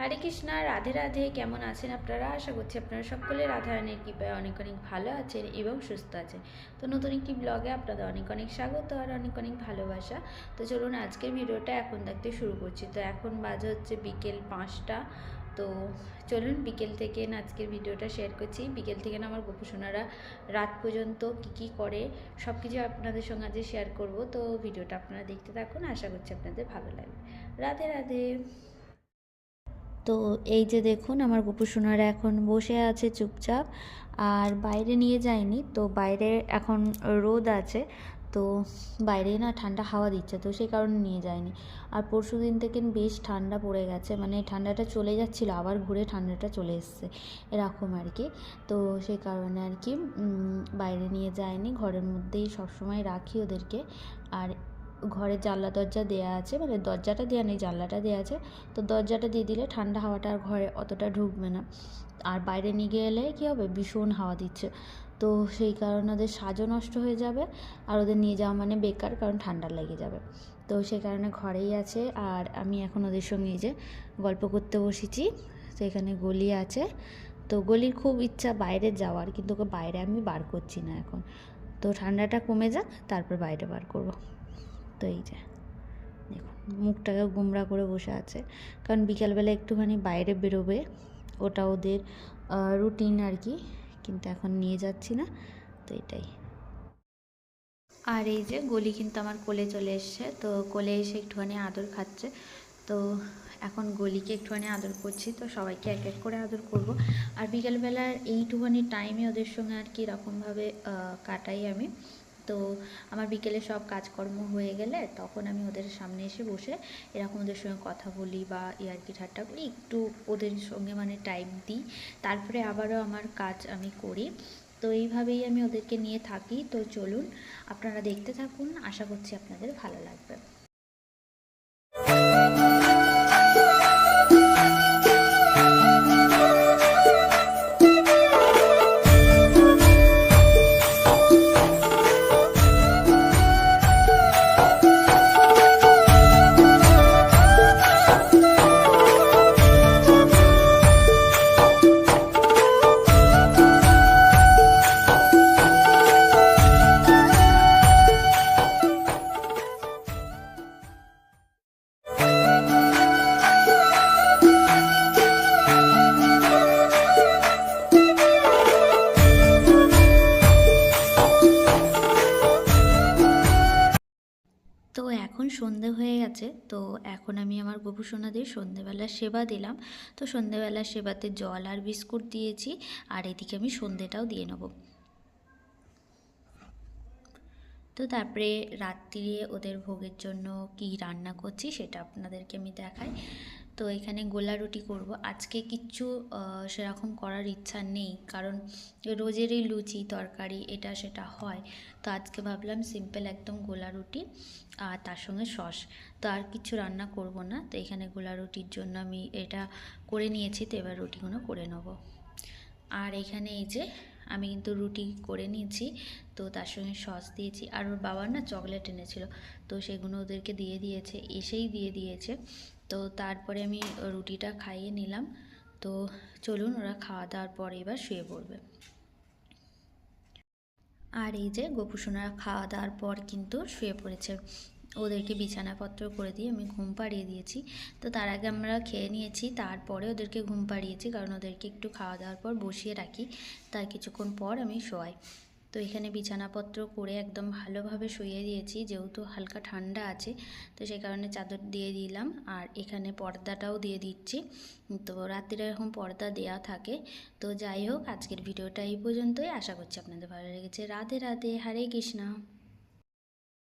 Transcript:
হরে কৃষ্ণা, রাধে রাধে। কেমন আছেন আপনারা? আশা করছি আপনারা সকলে রাধা রাধারানীর কৃপায় অনেক অনেক ভালো আছেন এবং সুস্থ আছেন। তো নতুন একটি ব্লগে আপনাদের অনেক অনেক স্বাগত আর অনেক অনেক ভালোবাসা। তো চলুন আজকের ভিডিওটা এখন দেখতে শুরু করছি। তো এখন বাজে হচ্ছে বিকেল পাঁচটা। তো চলুন বিকেল থেকে আজকের ভিডিওটা শেয়ার করছি। বিকেল থেকে না আমার গোপুসোনারা রাত পর্যন্ত কি কি করে সব কিছু আপনাদের সঙ্গে আজকে শেয়ার করব। তো ভিডিওটা আপনারা দেখতে থাকুন। আশা করছি আপনাদের ভালো লাগবে। রাধে রাধে। তো এই যে দেখুন, আমার গোপুসোনারা এখন বসে আছে চুপচাপ, আর বাইরে নিয়ে যায়নি, তো বাইরে এখন রোদ আছে, তো বাইরে না ঠান্ডা হাওয়া দিচ্ছে, তো সেই কারণে নিয়ে যায়নি। আর পরশু দিন থেকে বেশ ঠান্ডা পড়ে গেছে মানে ঠান্ডাটা চলে যাচ্ছিল, আবার ঘুরে ঠান্ডাটা চলে এসছে, এরকম আর কি। তো সেই কারণে আর কি বাইরে নিয়ে যায়নি, ঘরের মধ্যেই সবসময় রাখি ওদেরকে, আর ঘরের জানলা, দরজা দেওয়া আছে মানে দরজাটা দেওয়া নেই, জানলাটা দেওয়া আছে, তো দরজাটা দিয়ে দিলে ঠান্ডা হাওয়াটা আর ঘরে অতটা ঢুকবে না। আর বাইরে নিয়ে গেলে কী হবে? ভীষণ হাওয়া দিচ্ছে। তো সেই কারণে ওদের সাজও নষ্ট হয়ে যাবে আর ওদের নিয়ে যাওয়া মানে বেকার, কারণ ঠান্ডা লেগে যাবে। তো সেই কারণে ঘরেই আছে আর আমি এখন ওদের সঙ্গে যে গল্প করতে বসেছি, তো এখানে গলি আছে। তো গলির খুব ইচ্ছা বাইরে যাওয়ার, কিন্তু ওকে বাইরে আমি বার করছি না এখন। তো ঠান্ডাটা কমে যাক, তারপর বাইরে বার করব। তো এই যে দেখুন মুখটাকে গোমরা করে বসে আছে। কারণ বিকালবেলা একটুখানি বাইরে বেরোবে, ওটা ওদের রুটিন আর কি। কিন্তু এখন নিয়ে যাচ্ছি না, তো এটাই। আর এই যে গলি কিন্তু আমার কোলে চলে এসছে, তো কোলে এসে একটুখানি আদর খাচ্ছে। তো এখন গলিকে একটুখানি আদর করছি, তো সবাইকে এক এক করে আদর করব। আর বিকেলবেলার এইটুখানি টাইমে ওদের সঙ্গে আর কি এরকমভাবে কাটাই আমি। তো আমার বিকেলে সব কাজকর্ম হয়ে গেলে তখন আমি ওদের সামনে এসে বসে এরকম ওদের সঙ্গে কথা বলি বা ইয়ার্কি ঠাট্টা করি, একটু ওদের সঙ্গে মানে টাইম দিই। তারপরে আবারও আমার কাজ আমি করি। তো এইভাবেই আমি ওদেরকে নিয়ে থাকি। তো চলুন, আপনারা দেখতে থাকুন। আশা করছি আপনাদের ভালো লাগবে। তো এখন সন্ধে হয়ে গেছে, তো এখন আমি আমার গোপুসোনাদের সন্ধেবেলা সেবা দিলাম। তো সন্ধেবেলার সেবাতে জল আর বিস্কুট দিয়েছি, আর এদিকে আমি সন্ধেটাও দিয়ে নেব। তো তারপরে রাত্রিরে ওদের ভোগের জন্য কি রান্না করছি সেটা আপনাদেরকে আমি দেখাই। তো এখানে গোলা রুটি করব। আজকে কিচ্ছু সেরকম করার ইচ্ছা নেই। কারণ রোজেরই লুচি তরকারি, এটা সেটা হয়। তো আজকে ভাবলাম সিম্পল একদম গোলা রুটি আর তার সঙ্গে সস। তো আর কিছু রান্না করব না। তো এখানে গোলা রুটির জন্য আমি এটা করে নিয়েছি। তো এবার রুটিগুলো করে নেব। আর এখানে এই যে আমি কিন্তু রুটি করে নিয়েছি, তো তার সঙ্গে সস দিয়েছি। আর ওর বাবার না চকলেট এনেছিল, তো সেগুলো ওদেরকে দিয়ে দিয়েছে, এসেই দিয়ে দিয়েছে। তো তারপরে আমি রুটিটা খাইয়ে নিলাম। তো চলুন ওরা খাওয়া দাওয়ার পরে এবার শুয়ে পড়বে। আর এই যে গোপুসোনারা খাওয়া দাওয়ার পর কিন্তু শুয়ে পড়েছে। ওদেরকে বিছানাপত্র করে দিয়ে আমি ঘুম পাড়িয়ে দিয়েছি। তো তার আগে আমরা খেয়ে নিয়েছি, তারপরে ওদেরকে ঘুম পাড়িয়েছি, কারণ ওদেরকে একটু খাওয়া দাওয়ার পর বসিয়ে রাখি। তার কিছুক্ষণ পর আমি শোয়াই। তো এখানে বিছানাপত্র করে একদম ভালোভাবে শুয়ে দিয়েছি, যেহেতু হালকা ঠান্ডা আছে, তো সেই কারণে চাদর দিয়ে দিলাম। আর এখানে পর্দাটাও দিয়ে দিচ্ছি। তো রাত্রিরে এরকম পর্দা দেয়া থাকে। তো যাই হোক, আজকের ভিডিওটা এই পর্যন্তই। আশা করছি আপনাদের ভালো লেগেছে। রাধে রাধে, হরে কৃষ্ণা।